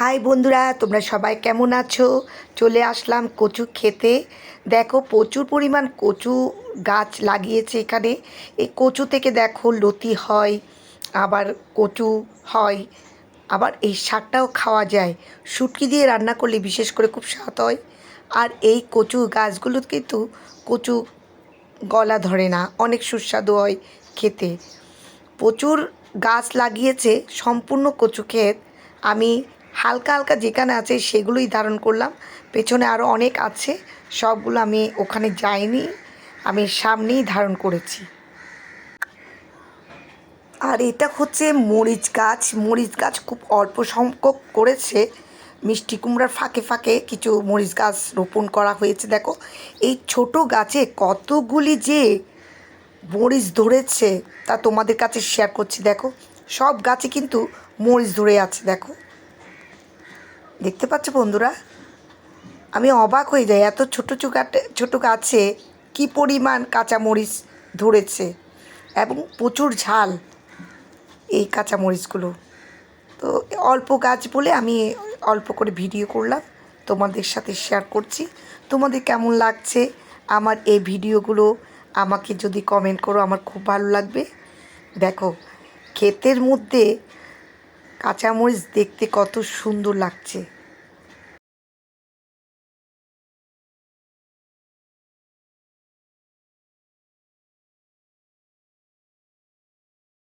High বন্ধুরা, তোমরা সবাই কেমন আছো? চলে আসলাম কচু খেতে। দেখো, প্রচুর পরিমাণ কচু গাছ লাগিয়েছে এখানে। এই কচু থেকে দেখো লতি হয়, আবার কচু হয়, আবার এই শাকটাও খাওয়া যায়। শুটকি দিয়ে রান্না করলে বিশেষ করে খুব স্বাদ হয়। আর এই কচু গাছগুলো কিন্তু কচু গলা ধরে না, অনেক সুস্বাদু হয় খেতে। প্রচুর গাছ লাগিয়েছে, সম্পূর্ণ কচু ক্ষেত। আমি হালকা হালকা যেখানে আছে সেগুলোই ধারণ করলাম। পেছনে আরও অনেক আছে, সবগুলো আমি ওখানে যাইনি, আমি সামনেই ধারণ করেছি। আর এটা হচ্ছে মরিচ গাছ। মরিচ গাছ খুব অল্প সংখ্যক করেছে। মিষ্টি কুমড়ার ফাঁকে ফাঁকে কিছু মরিচ গাছ রোপণ করা হয়েছে। দেখো, এই ছোট গাছে কতগুলি যে মরিচ ধরেছে তা তোমাদের কাছে শেয়ার করছি। দেখো, সব গাছে কিন্তু মরিচ ধরে আছে। দেখো। দেখতে পাচ্ছ বন্ধুরা? আমি অবাক হয়ে যাই এত ছোটো ছোটো ছোটো গাছে কি পরিমাণ কাঁচামরিচ ধরেছে এবং প্রচুর ঝাল এই কাঁচামরিচগুলো। তো অল্প গাছ বলে আমি অল্প করে ভিডিও করলাম, তোমাদের সাথে শেয়ার করছি। তোমাদের কেমন লাগছে আমার এই ভিডিওগুলো? আমাকে যদি কমেন্ট করো, আমার খুব ভালো লাগবে। দেখো, ক্ষেতের মধ্যে কাঁচামরিচ দেখতে কত সুন্দর লাগছে।